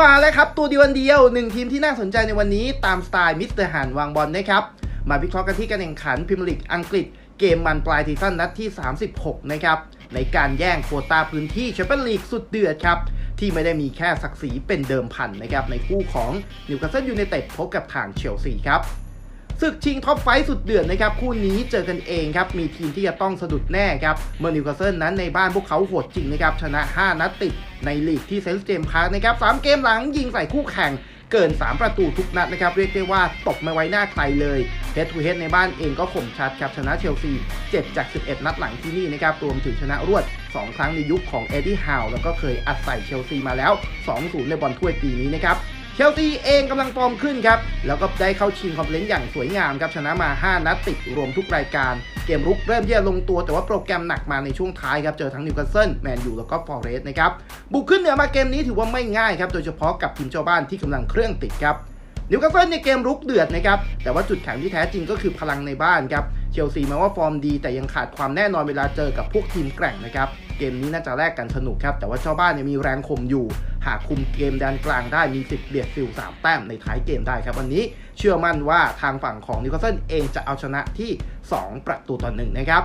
มาแล้วครับ ตัวเดียววันเดียวหนึ่งทีมที่น่าสนใจในวันนี้ตามสไตล์มิสเตอร์หันวางบอลนะครับ มาพิเคราะห์กันที่การแข่งขันพิมลิกอังกฤษ เกมมันปลายซีซั่นนัดที่ 36 นะครับ ในการแย่งโควตาพื้นที่แชมเปี้ยนลีกสุดเดือดครับ ที่ไม่ได้มีแค่ศักดิ์ศรีเป็นเดิมพันนะครับ ในคู่ของนิวคาสเซิลยูไนเต็ดพบกับทางเชลซีครับ ศึกชิงท็อปไฟสุดเดือดนะครับ คู่นี้เจอกันเองครับ มีทีมที่จะต้องสะดุดแน่ครับ เมื่อนิวคาสเซิลนั้นในบ้านพวกเขาโหดจริงนะครับ ชนะ 5 นัดติดในลีกที่เซนต์เจมส์พาร์คนะครับ3เกมหลังยิงใส่คู่แข่งเกิน 3 ประตูทุกนัดนะครับ เรียกได้ว่าตกไม่ไว้หน้าใครเลยเฮดทูเฮดในบ้านเองก็ข่มชัดครับ ชนะเชลซี 7 จาก 11 นัดหลังที่นี่นะครับ รวมถึงชนะรวด 2 ครั้งในยุคของเอ็ดดี้ฮาวแล้วก็เคยอัดใส่เชลซีมาแล้ว 2-0 ในบอลถ้วยปีนี้นะครับ เชลซีเองกำลังฟอร์มขึ้นครับ แล้วก็ได้เข้าชิงคอมเพลนอย่างสวยงามครับ ชนะมา 5 นัดติดรวมทุกรายการ เกมรุกเริ่มที่ลงตัวแต่ว่าโปรแกรมหนักมาในช่วงท้ายครับ เจอทั้งนิวคาสเซิลแมนยูแล้วก็ฟอร์เรสต์นะครับ บุกขึ้นเหนือมาเกมนี้ถือว่าไม่ง่ายครับ โดยเฉพาะกับทีมเจ้าบ้านที่กำลังเครื่องติดครับนิวคาสเซิลในเกมรุกเดือดนะครับ แต่ว่าจุดแข็งที่แท้จริงก็คือพลังในบ้านครับ เชลซีแม้ว่าฟอร์มดีแต่ยังขาดความแน่นอนเวลาเจอกับพวกทีมแกร่งนะครับ เกมนี้น่าจะแลกกันสนุกครับ แต่ว่าเจ้าบ้านเนี่ยมีแรงข่มอยู่ หากคุมเกมแดนกลางได้มีสิทธิ์เบียดฟิลสามแต้มในท้ายเกมได้ครับวันนี้เชื่อมั่นว่าทางฝั่งของนิวคาสเซิลเองจะเอาชนะที่ 2 ประตูต่อหนึ่งนะครับ